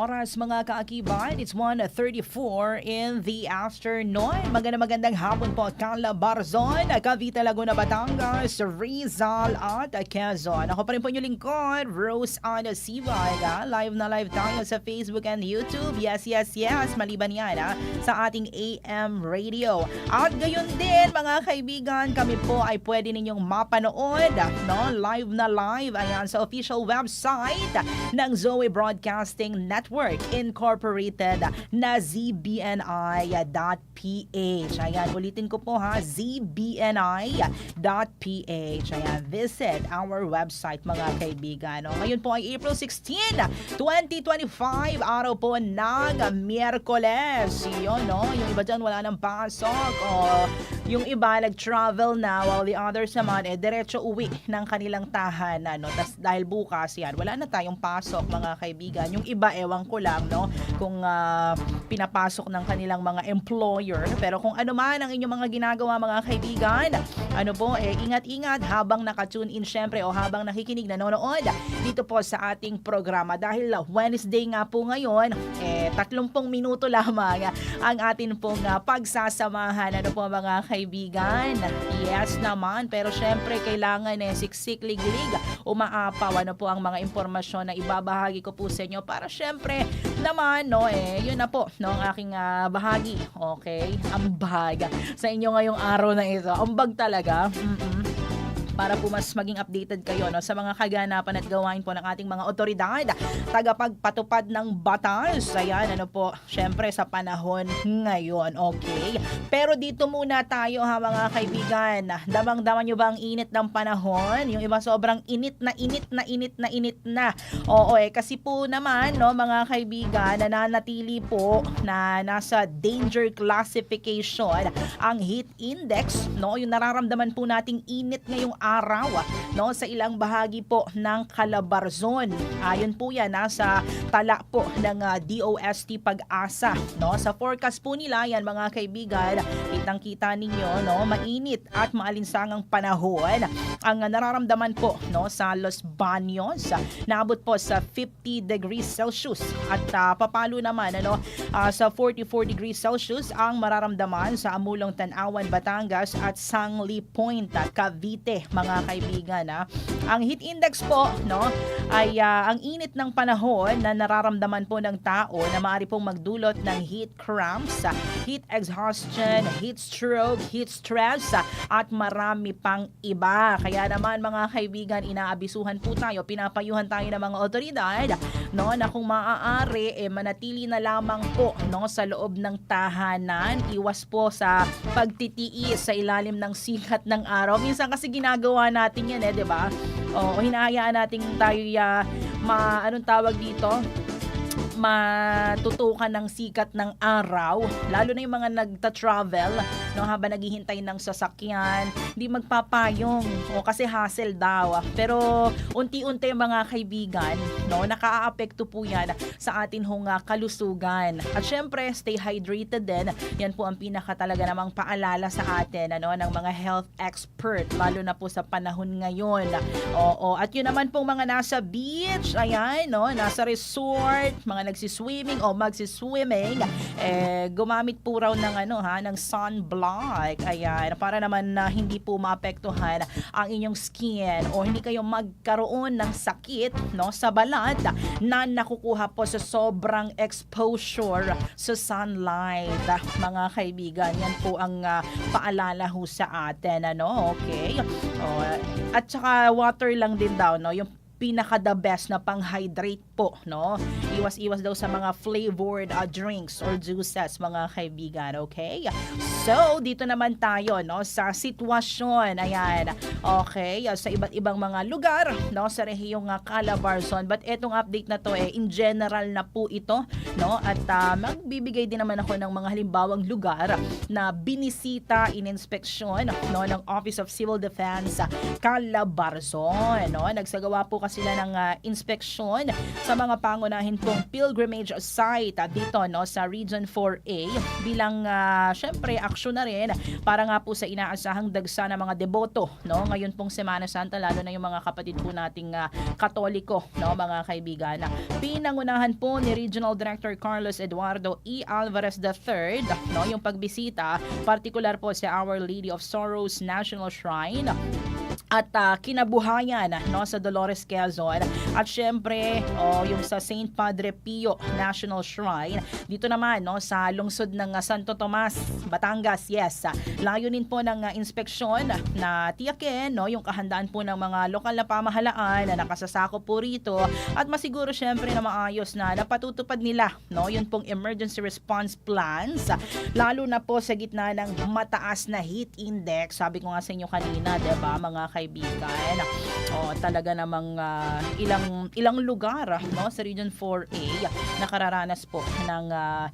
Oras mga kaakibat, it's 1.34 in the afternoon. Maganda magandang hapon po, Calabarzon, Cavite, Laguna, Batangas, Rizal at Quezon. Ako pa rin po yung lingkod, Rose Ana Sivaga. Live na live tayo sa Facebook and YouTube. Yes, yes, yes. Maliban yan ha, sa ating AM radio. At gayon din mga kaibigan, kami po ay pwede ninyong mapanood no? live na live ayan, sa official website ng Zoe Broadcasting Network Incorporated na zbni.ph. Ayan, ulitin ko po ha, zbni.ph. Ayan, visit our website mga kaibigan. No? Ngayon po ay April 16, 2025, araw po ng Miyerkules. Yun, no? Yung iba dyan wala nang pasok. O yung iba nag-travel na while the others naman eh diretso uwi ng kanilang tahanan. No? Tas dahil bukas yan, wala na tayong pasok mga kaibigan. Yung iba, ewan ko lang, no? Kung ah, pinapasok ng kanilang mga employer. Pero kung ano man ang inyong mga ginagawa mga kaibigan, ano po, eh, ingat-ingat habang nakatune in syempre o habang nakikinig, nanonood dito po sa ating programa. Dahil ah, Wednesday nga po ngayon, eh, 30 minuto lamang ang atin pong ah, pagsasamahan. Ano po mga kaibigan? Yes naman, pero syempre kailangan eh, siksik, liglig, umaapaw. Ano po ang mga impormasyon na ibabahagi ko po sa inyo para syempre naman, no, eh, yun na po, no, ang aking ah, bahagi. Okay? Ambag sa inyo ngayong araw na ito. Ambag talaga. Mm-mm para po mas maging updated kayo no, sa mga kaganapan at gawain po ng ating mga otoridad, tagapagpatupad ng batas. Ayan, ano po, syempre sa panahon ngayon, okay? Pero dito muna tayo ha mga kaibigan. Damang-daman nyo ba ang init ng panahon? Yung iba sobrang init na init na init na init na. Oo eh, kasi po naman, no, mga kaibigan, nananatili po na nasa danger classification ang heat index, no, yung nararamdaman po nating init ngayong araw, no, sa ilang bahagi po ng Calabarzon. Ayon po yan, nasa tala po ng ah, DOST Pag-asa, no. Sa forecast po nila, yan mga kaibigan, kitang-kita ninyo, no, mainit at maalinsangang panahon ang ah, nararamdaman po, no, sa Los Baños. Naabot po sa 50 degrees Celsius at ah, papalo naman, ano, ah, sa 44 degrees Celsius ang mararamdaman sa Amulong Tanawan, Batangas at Sangli Point, ah, Cavite, mga kaibigan. ah. Ang heat index po, no, ay ah, ang init ng panahon na nararamdaman po ng tao na maaari pong magdulot ng heat cramps, ah, heat exhaustion, heat stroke, heat stress, ah, at marami pang iba. Kaya naman mga kaibigan, inaabisuhan po tayo, pinapayuhan tayo ng mga otoridad, no, na kung maaari, eh, manatili na lamang po, no, sa loob ng tahanan, iwas po sa pagtitiis sa ilalim ng sikat ng araw. Minsan kasi ginagawa natin yan, eh, di ba? O, hinahayaan natin tayo, ya, ma, anong tawag dito? matutukan ng sikat ng araw, lalo na yung mga nagta-travel, no, habang naghihintay ng sasakyan, hindi magpapayong o kasi hassle daw. Pero unti-unti mga kaibigan, no, nakaaapekto po yan sa atin hong ah, kalusugan. At syempre, stay hydrated din. Yan po ang pinaka talaga namang paalala sa atin ano, ng mga health expert, lalo na po sa panahon ngayon. Oo, at yun naman pong mga nasa beach, ayan, no, nasa resort, mga nagsiswimming o magsiswimming, eh, gumamit po raw ng ano ha, ng sunblock. Ayan, para naman na hindi po maapektuhan ang inyong skin o hindi kayo magkaroon ng sakit no sa balat na nakukuha po sa sobrang exposure sa sunlight. Mga kaibigan, yan po ang ah, paalala ho sa atin ano, okay? O, at saka water lang din daw no, yung pinaka the best na pang-hydrate po, no? Iwas-iwas daw sa mga flavored uh, drinks or juices, mga kaibigan, okay? So, dito naman tayo, no, sa sitwasyon, ayan, okay, uh, sa iba't ibang mga lugar, no, sa rehiyong uh, Calabarzon. But etong update na to, eh, in general na po ito, no, at uh, magbibigay din naman ako ng mga halimbawang lugar na binisita, ininspeksyon, no, ng Office of Civil Defense sa Calabarzon, no. Nagsagawa po kasi sila ng uh, inspeksyon sa mga pangunahin pong pilgrimage site uh, dito, no, sa Region 4A bilang uh, syempre aksyon na rin para nga po sa inaasahang dagsa ng mga deboto no ngayon pong Semana Santa lalo na yung mga kapatid po nating uh, Katoliko no mga kaibigan pinangunahan po ni Regional Director Carlos Eduardo E. Alvarez III no yung pagbisita partikular po sa Our Lady of Sorrows National Shrine at uh, kinabuhayan no sa Dolores Quezon. At syempre oh, yung sa St. Padre Pio National Shrine. Dito naman no sa lungsod ng uh, Santo Tomas Batangas yes layunin po ng uh, inspeksyon na tiyakin no yung kahandaan po ng mga lokal na pamahalaan na nakasasako po rito. At masiguro syempre na maayos na napatutupad nila no yun pong emergency response plans. Lalo na po sa gitna ng mataas na heat index. Sabi ko nga sa inyo kanina 'di ba mga kaibigan. Oh, talaga namang uh, ilang ilang lugar no sa Region 4A nakararanas po ng uh,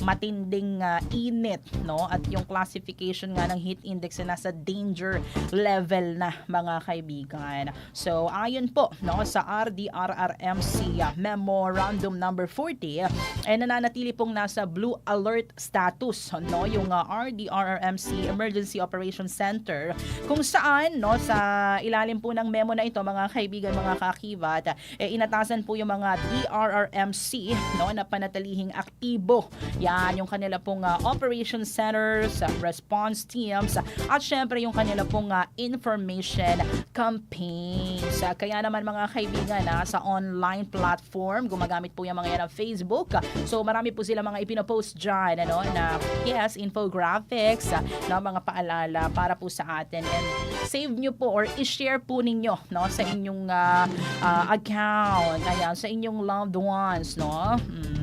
matinding uh, init no? At yung classification nga ng heat index ay nasa danger level na mga kaibigan. So ayon po no sa RDRRMC memorandum number 40 ay nananatili pong nasa blue alert status no? Yung uh, RDRRMC Emergency Operations Center kung saan no sa ilalim po ng memo na ito mga kaibigan mga kakibat eh, inatasan po yung mga DRRMC no na panatalihing aktibo. Yan yung kanila pong uh, operation centers uh, response teams uh, at syempre yung kanila pong uh, information campaigns. Uh, kaya naman mga kaibigan uh, sa online platform gumagamit po yung mga yan ng Facebook. So marami po sila mga ipinopost dyan ano na yes infographics uh, na mga paalala para po sa atin. And save nyo po or i-share po ninyo no sa inyong uh, uh, account. Ayan sa inyong loved ones no? Mm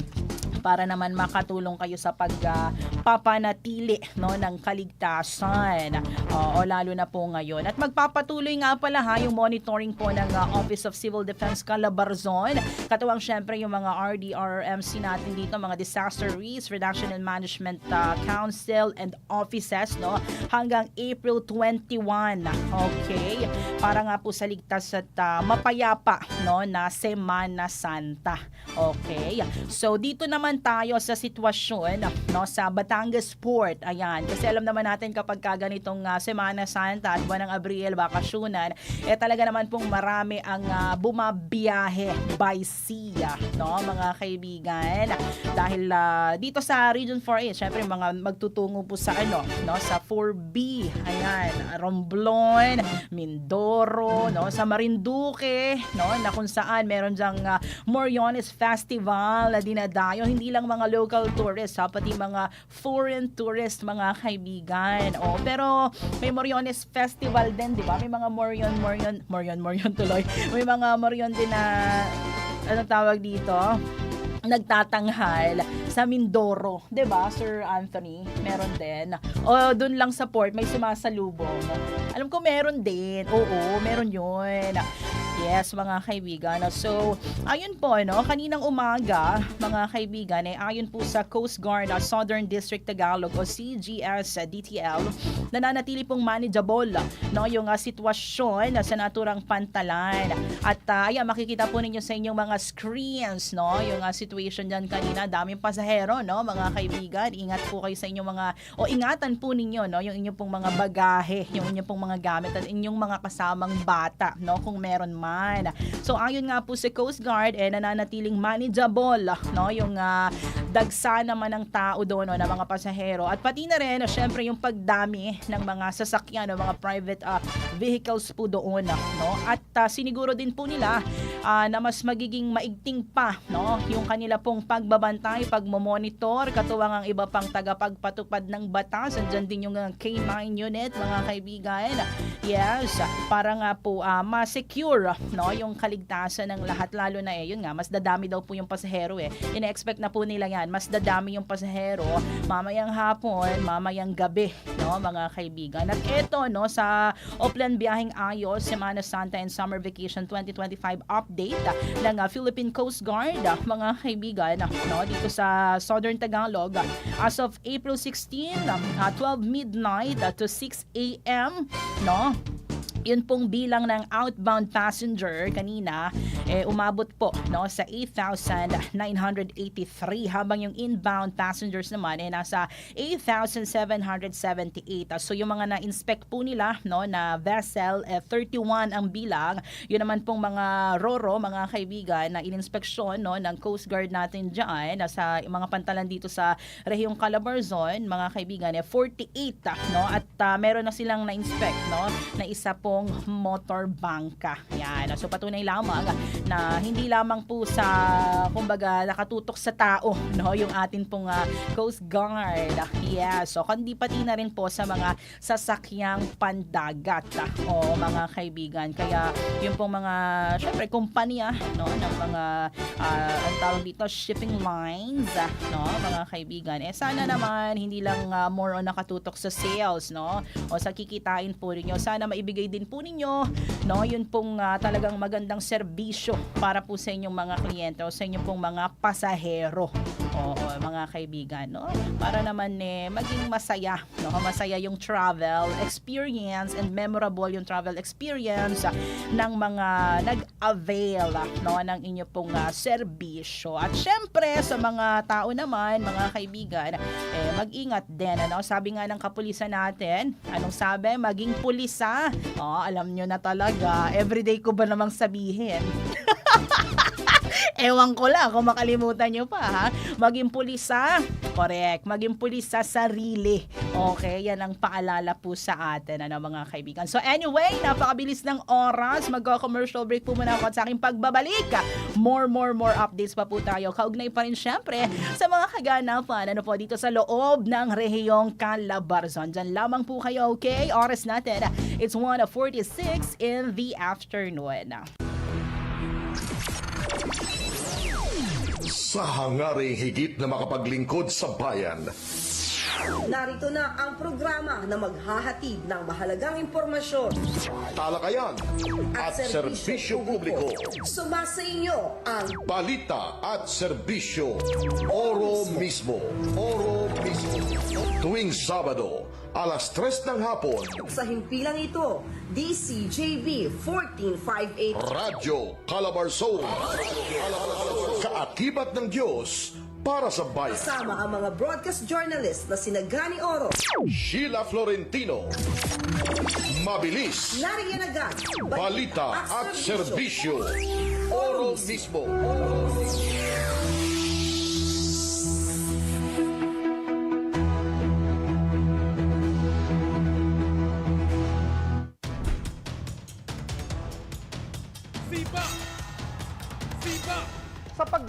para naman makatulong kayo sa pagpapanatili uh, no ng kaligtasan. Uh, o lalo na po ngayon. At magpapatuloy nga pala ha yung monitoring po ng uh, Office of Civil Defense Calabarzon. Katuwang syempre yung mga RDRMC natin dito mga Disaster Risk Reduction and Management uh, Council and offices no hanggang April 21 okay. Para nga po sa ligtas at uh, mapayapa no na Semana Santa. Okay. So dito naman tayo sa sitwasyon no sa Batangas Port. Ayan, kasi alam naman natin kapag ka ganitong uh, Semana Santa at buwan ng Abril, bakasyonan, eh talaga naman pong marami ang uh, bumabiyahe by sea, no mga kaibigan. Dahil uh, dito sa Region 4A, syempre mga magtutungo po sa ano, no sa 4B. Ayan, Romblon, Mindoro, no sa Marinduque, no na kung saan meron diyang uh, Moriones Festival na dinadayo hindi lang mga local tourists ha, pati mga foreign tourists mga kaibigan. O, pero may Moriones Festival din, di ba? May mga Morion, Morion, Morion, Morion tuloy. May mga Morion din na, ano tawag dito? nagtatanghal sa Mindoro, 'di ba, Sir Anthony? Meron din. O doon lang sa port may sumasalubong. Alam ko meron din. Oo, meron 'yun. Yes, mga kaibigan. So, ayun po, no, kaninang umaga, mga kaibigan, eh, ayon po sa Coast Guard uh, Southern District Tagalog o CGS DTL, nananatili pong manageable no, yung uh, sitwasyon uh, sa naturang pantalan. At uh, ayan, makikita po ninyo sa inyong mga screens, no, yung uh, situation dyan kanina, daming pasahero, no, mga kaibigan. Ingat po kayo sa inyong mga, o ingatan po ninyo, no, yung inyong pong mga bagahe, yung inyong pong mga gamit at inyong mga kasamang bata, no, kung meron man naman. So ayon nga po sa Coast Guard eh nananatiling manageable no yung uh, dagsa naman ng tao doon no, ng mga pasahero at pati na rin no, syempre yung pagdami ng mga sasakyan no, mga private uh, vehicles po doon no at uh, siniguro din po nila ah, na mas magiging maigting pa no yung kanila pong pagbabantay, pagmomonitor, katuwang ang iba pang tagapagpatupad ng batas. Andyan din yung ah, K9 unit, mga kaibigan. Yes, para nga po ah, ma-secure no yung kaligtasan ng lahat lalo na eh yun nga mas dadami daw po yung pasahero eh. Ina-expect na po nila yan, mas dadami yung pasahero mamayang hapon, mamayang gabi, no mga kaibigan. At eto no sa Oplan Biyaheng Ayos, Semana Santa and Summer Vacation 2025 update ng ah, Philippine Coast Guard, ah, mga kaibigan, ah, no dito sa Southern Tagalog. ah, As of April 16, ah, 12 midnight ah, to 6 a.m., no? Yun pong bilang ng outbound passenger kanina eh, umabot po no sa 8,983 habang yung inbound passengers naman eh nasa 8,778 Ah, so yung mga na-inspect po nila no na vessel eh, 31 ang bilang. Yun naman pong mga roro mga kaibigan na ininspeksyon no ng Coast Guard natin diyan sa mga pantalan dito sa rehiyong Calabarzon mga kaibigan eh 48 ah, no at ah, meron na silang na-inspect no na isa pong motor bangka. Yan. So patunay lamang na hindi lamang po sa kumbaga nakatutok sa tao no yung atin pong ah, Coast Guard. Yeah. So kundi pati na rin po sa mga sasakyang pandagat ah, o mga kaibigan. Kaya yung pong mga syempre kumpanya no ng mga ah, ang tawag dito shipping lines no mga kaibigan. Eh sana naman hindi lang ah, more on nakatutok sa sales no o sa kikitain po ninyo. Sana maibigay din po ninyo no yun pong ah, talagang magandang serbisyo para po sa inyong mga kliyente o sa inyong pong mga pasahero. Oo, mga kaibigan, no? Para naman eh maging masaya, no? Masaya yung travel experience and memorable yung travel experience ah, ng mga nag-avail ah, no ng inyo pong ah, serbisyo. At syempre sa mga tao naman, mga kaibigan, eh mag-ingat din ano. Sabi nga ng kapulisan natin, anong sabi? Maging pulisa. Oh, alam nyo na talaga. Everyday ko ba namang sabihin? Ewan ko lang kung makalimutan nyo pa ha. Maging pulisa. Correct. Maging pulisa sa sarili. Okay, yan ang paalala po sa atin ano mga kaibigan. So anyway, napakabilis ng oras. Mag-commercial break po muna ako at sa aking pagbabalik. More, more, more updates pa po tayo. Kaugnay pa rin syempre sa mga kaganapan ano po dito sa loob ng rehiyong Calabarzon. Diyan lamang po kayo, okay? Oras natin. It's 1.46 in the afternoon. Sa hangaring higit na makapaglingkod sa bayan, Narito na ang programa na maghahatid ng mahalagang impormasyon. Talakayan at serbisyo publiko, Sumasa inyo ang balita at serbisyo, oro mismo, oro mismo. Tuwing Sabado, alas 3 ng hapon, sa himpilang ito, DCJB 1458 Radyo Calabarzon. Kaakibat ng Diyos para sa bayan. kasama ang mga broadcast journalist na sina Gani Oro, Sheila Florentino. Mabilis. Nariyan agad, Balita at serbisyo. Oro mismo. Sipa!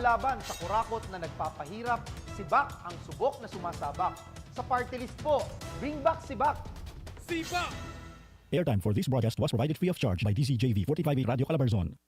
Sa paglaban sa kurakot na nagpapahirap, si Bak ang subok na sumasabak. Sa party list po, bring back si Bak. Sipa! Airtime for this broadcast was provided free of charge by DCJV 458 Radio Calabarzon.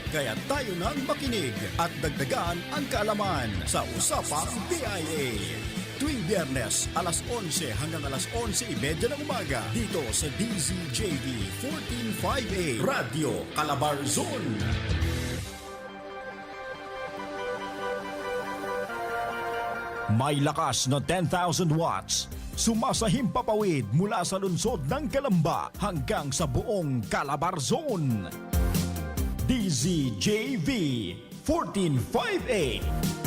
Kaya tayo nang makinig at dagdagan ang kaalaman sa Usapang PIA. Tuwing biyernes, alas 11 hanggang alas 11.30 ng umaga dito sa DZJV 1458 Radio Calabarzon. May lakas na 10,000 watts. Sumasahim papawid mula sa lungsod ng Kalamba hanggang sa buong Calabarzon. DZJV 1458.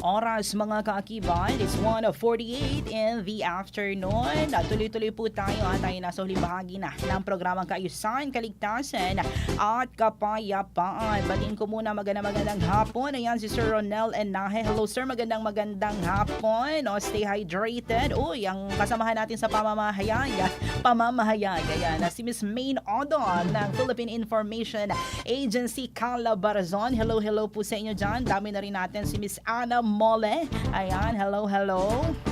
Oras mga kaakiban, it's 1.48 in the afternoon. Tuloy-tuloy po tayo at tayo nasa huling bahagi na ng programang Kaayusan, Kaligtasan at Kapayapaan. Batiin ko muna magandang magandang hapon. Ayan si Sir Ronel Enahe. Hello sir, magandang magandang hapon. O, stay hydrated. Uy, ang kasamahan natin sa pamamahayag. Pamamahayag. Ayan, si Miss Main Odon ng Philippine Information Agency Calabarzon. Hello, hello po sa inyo dyan. Dami na rin natin si Miss Ana Mole. Ayan, hello, hello.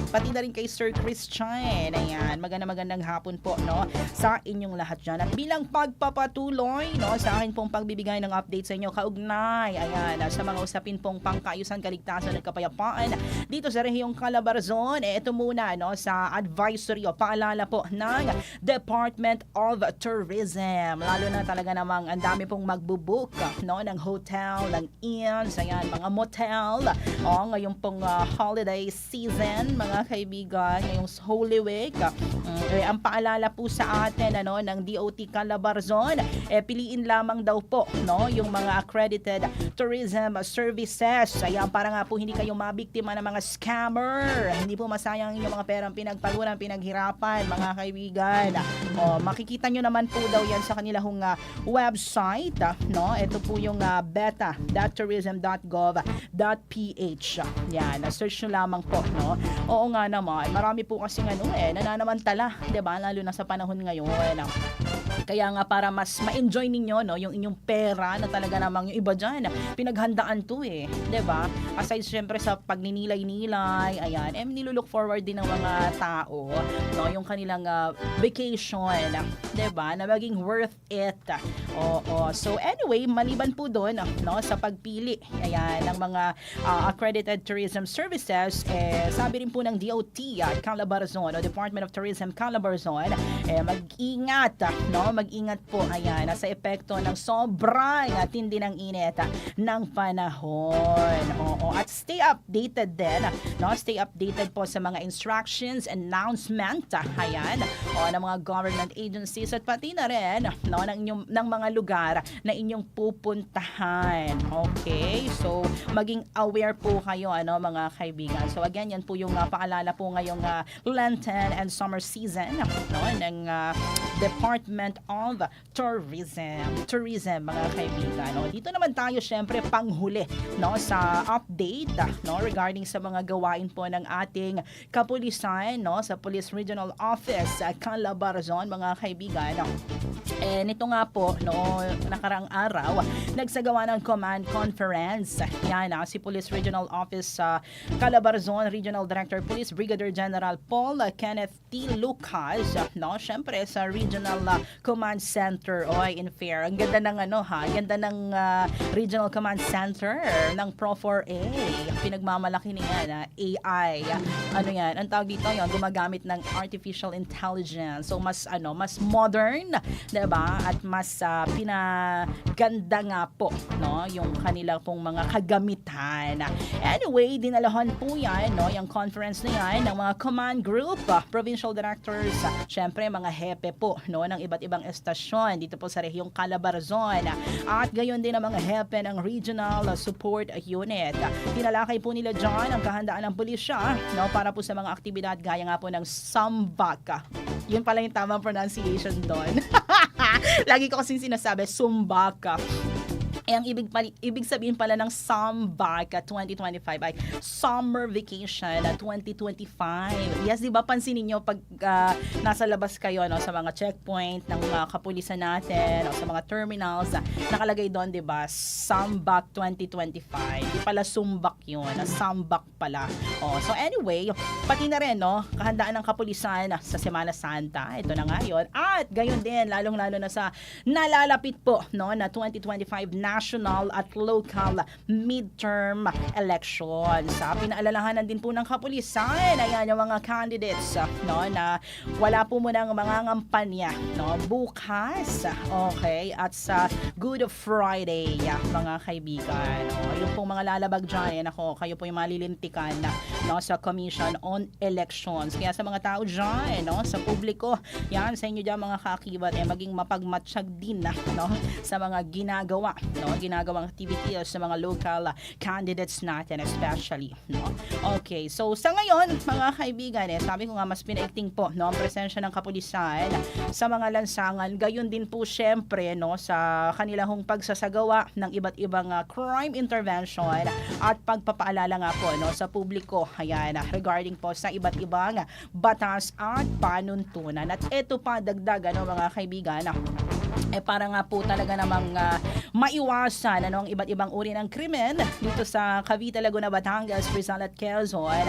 Pati na rin kay Sir Christian. Ayan, magandang magandang hapon po, no? Sa inyong lahat dyan. At bilang pagpapatuloy, no? Sa akin pong pagbibigay ng update sa inyo, kaugnay. Ayan, sa mga usapin pong pangkaayusan, kaligtasan at kapayapaan. Dito sa rehiyong Calabarzon, eh, ito muna, no? Sa advisory o paalala po ng Department of Tourism. Lalo na talaga namang ang dami pong magbubook, no? Ng hotel, ng inns, ayan, mga motel. O, ngayon pong ah, holiday season, mga kaibigan, ngayong Holy Week. Mm, eh, ang paalala po sa atin ano ng DOT Calabarzon, eh piliin lamang daw po no yung mga accredited tourism services. Ayan para nga po hindi kayo mabiktima ng mga scammer. Hindi po masayang yung mga perang pinagpaguran, pinaghirapan, mga kaibigan. O, makikita nyo naman po daw yan sa kanilang uh, website. ah, no? Ito po yung uh, beta.tourism.gov.ph. Yan, search nyo lamang po. No? Oo nga naman, marami po kasi ano eh, nananamantala, 'di ba? Lalo na sa panahon ngayon. Ah. Kaya nga para mas ma-enjoy ninyo no yung inyong pera na talaga namang yung iba diyan pinaghandaan to eh, ba? Aside syempre sa pagninilay-nilay, ayan, eh nilulook forward din ng mga tao no yung kanilang ah, vacation, ba? Na maging worth it. Oo. So anyway, maliban po doon no sa pagpili ayan ng mga ah, accredited tourism services eh sabi rin po ng DOT at Calabarzon o Department of Tourism Calabarzon eh mag-ingat ah, no mag-ingat po ayan sa epekto ng sobrang tindi ng init ah, ng panahon. Oo at stay updated din no? Stay updated po sa mga instructions announcement ah, ayan o ng mga government agencies at pati na rin no ng inyong ng mga lugar na inyong pupuntahan. Okay so maging aware po kayo ano mga kaibigan. So again yan po yung ah, paalala po ngayong ah, Lenten and summer season no ng ah, Department of Tourism tourism mga kaibigan no dito naman tayo syempre panghuli no sa update no regarding sa mga gawain po ng ating kapulisan no sa Police Regional Office sa Calabarzon mga kaibigan no? Eh, nito nga po, no, nakarang araw, nagsagawa ng command conference. Yan, ah, si Police Regional Office sa Calabarzon Regional Director Police Brigadier General Paul Kenneth T. Lucas. No, syempre sa Regional ah, Command Center. Oy, in fair. Ang ganda ng ano ha, ganda ng ah, Regional Command Center ng Pro4A. Pinagmamalaki niyan, ah, AI. Ano yan? Ang tawag dito yon gumagamit ng artificial intelligence. So mas ano, mas modern, 'di ba? At mas ah, pinaganda nga po, no, yung kanila pong mga kagamitan. Anyway, dinalahan po 'yan, no, yung conference na 'yan ng mga command group, ah, provincial directors, ah, syempre mga hepe po, no, ng iba't ibang estasyon dito po sa rehiyong Calabarzon. At gayon din ang mga hepe ng regional support unit. Tinalakay po nila dyan ang kahandaan ng pulisya, no, para po sa mga aktibidad gaya nga po ng Sambak. Yun pala yung tamang pronunciation doon. Lagi ko kasing sinasabi, Sumbaka. Eh, ang ibig, pali, ibig sabihin pala ng Sambaka 2025 ay Summer Vacation ah, 2025. Yes, di ba pansinin nyo pag ah, nasa labas kayo no, sa mga checkpoint ng mga kapulisan natin o sa mga terminals, nakalagay doon, di ba, Sambak 2025. Di pala Sumbak yun, ah, Sambak pala. Oh, so anyway, pati na rin, no, kahandaan ng kapulisan ah, sa Semana Santa. Ito na nga yun. At gayon din, lalong-lalo na sa nalalapit po, no, na 2025 National national at local midterm elections. Sa pinaalalahanan din po ng kapulisan, ayan yung mga candidates no, na wala po munang mga ngampanya no, bukas. Okay, at sa Good Friday, mga kaibigan. No, yung pong mga lalabag dyan, ako, kayo po yung malilintikan no, sa Commission on Elections. Kaya sa mga tao dyan, no, sa publiko, yan, sa inyo dyan mga kakibat, eh, maging mapagmatsyag din na, no, sa mga ginagawa, no, ginagawang activities sa mga local ah, candidates natin especially, no. Okay, so sa ngayon, mga kaibigan, eh, sabi ko nga, mas pinaikting po, no, ang presensya ng kapulisan sa mga lansangan, gayon din po syempre, no, sa kanilang pagsasagawa ng iba't ibang ah, crime intervention at pagpapaalala nga po, no, sa publiko, ayan, regarding po sa iba't ibang batas at panuntunan. At ito pa, dagdag, ano, mga kaibigan, eh para nga po talaga namang ah, maiwasan ano, ang iba't ibang uri ng krimen dito sa Cavite, Laguna, Batangas, Rizal at Quezon.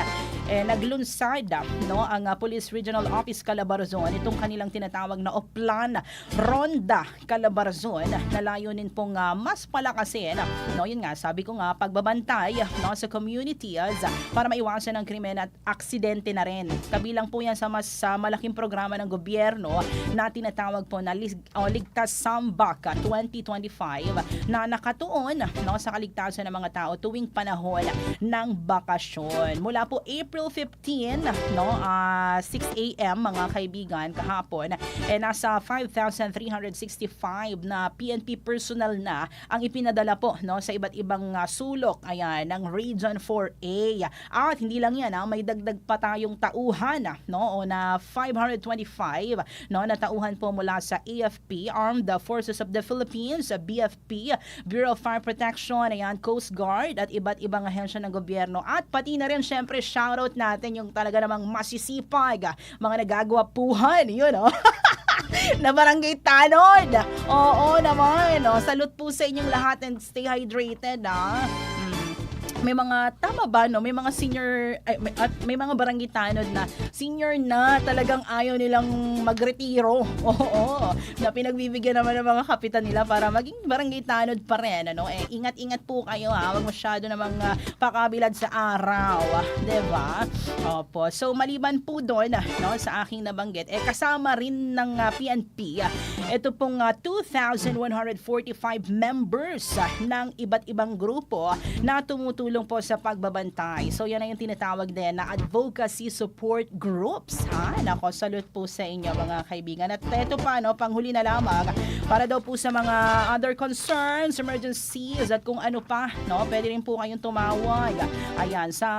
Eh, naglunsad no, ang ah, Police Regional Office Calabarzon itong kanilang tinatawag na Oplan Ronda Calabarzon na layunin pong ah, mas palakasin no, yun nga, sabi ko nga, pagbabantay no, sa communities ah, para maiwasan ang krimen at aksidente na rin. Kabilang po yan sa mas ah, malaking programa ng gobyerno na tinatawag po na Lig- o Ligtas Sambak ah, 2025 na nakatuon no, sa kaligtasan ng mga tao tuwing panahon ng bakasyon. Mula po April 15, no, ah, 6 a.m. mga kaibigan kahapon, eh nasa 5,365 na PNP personnel na ang ipinadala po no, sa iba't ibang ah, sulok ayan, ng Region 4A. At hindi lang yan, ah, may dagdag pa tayong tauhan no, o na 525 no, na tauhan po mula sa AFP, Armed Forces of the Philippines, BFP, Bureau of Fire Protection, ayan, Coast Guard at iba't ibang ahensya ng gobyerno. At pati na rin syempre shoutout natin yung talaga namang masisipag, ah, mga nagagwapuhan, yun oh. na barangay tanod. Oo naman. Oh. Salute po sa inyong lahat and stay hydrated. Ah. May mga, tama ba, no? May mga senior, ay, may, at may mga barangay tanod na senior na talagang ayaw nilang magretiro. Oo. Na pinagbibigyan naman ng mga kapitan nila para maging barangay tanod pa rin. Ano? Eh, ingat-ingat po kayo ha. Huwag masyado namang uh, pakabilad sa araw. ah. 'Di ba? Opo. So, maliban po doon, ah, no, sa aking nabanggit, eh, kasama rin ng ah, PNP, ah, ito pong ah, 2,145 members ah, ng iba't ibang grupo na tumutulong po sa pagbabantay. So, yan ay yung tinatawag din na advocacy support groups. Ha? Nako, salute po sa inyo mga kaibigan. At ito pa, no, panghuli na lamang, para daw po sa mga other concerns, emergencies, at kung ano pa, no, pwede rin po kayong tumawag. Ayan, sa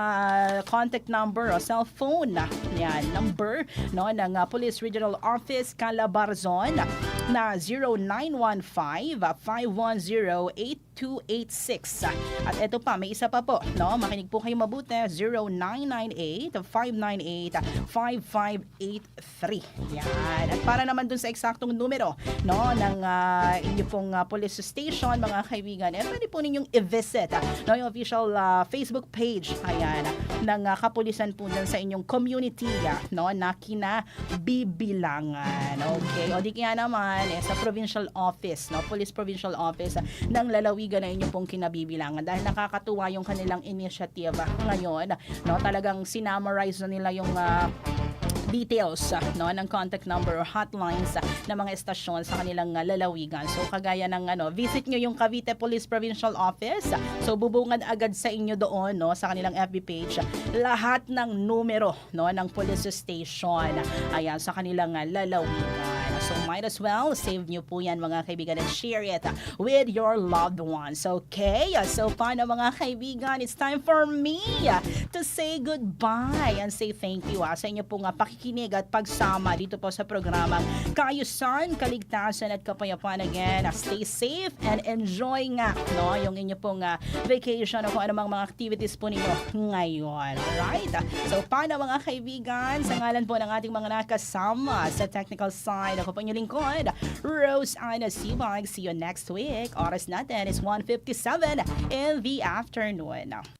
contact number o cellphone, yan, number, no, ng uh, Police Regional Office Calabarzon na 0915-510-8286. At ito pa, may isa pa po, no, makinig po kayo mabuti, 0998-598-5583. Yan. At para naman dun sa eksaktong numero, no, ng uh, inyo pong uh, police station, mga kaibigan, eh, pwede po ninyong i-visit, ah, no, yung official uh, Facebook page, ayan, ng uh, kapulisan po dyan sa inyong community, ah, no, na kinabibilangan. Okay? O di kaya naman, eh, sa provincial office, no, police provincial office ah, ng lalawigan na inyong pong kinabibilangan dahil nakakatuwa yung kanilang initiative ah, ngayon, no, talagang sinamarize na nila yung ah, details ah, no ng contact number or hotlines ah, ng mga estasyon sa kanilang ah, lalawigan. So kagaya ng ano, visit nyo yung Cavite Police Provincial Office. So bubungad agad sa inyo doon no sa kanilang FB page ah, lahat ng numero no ng police station. Ayan sa kanilang lalawigan. So might as well save nyo po yan mga kaibigan and share it with your loved ones. Okay? So paano mga kaibigan? It's time for me to say goodbye and say thank you ah, sa inyo pong ah, pakikinig at pagsama dito po sa programang Kaayusan, Kaligtasan at Kapayapaan again. Ah, Stay safe and enjoy nga no, yung inyo pong ah, vacation o kung anumang mga activities po ninyo ngayon. Alright? So paano mga kaibigan? Sa ngalan po ng ating mga nakasama sa technical side, ako po inyong lingkod, Rose Ana Sibag. See you next week. Oras natin is 1.57 in the afternoon.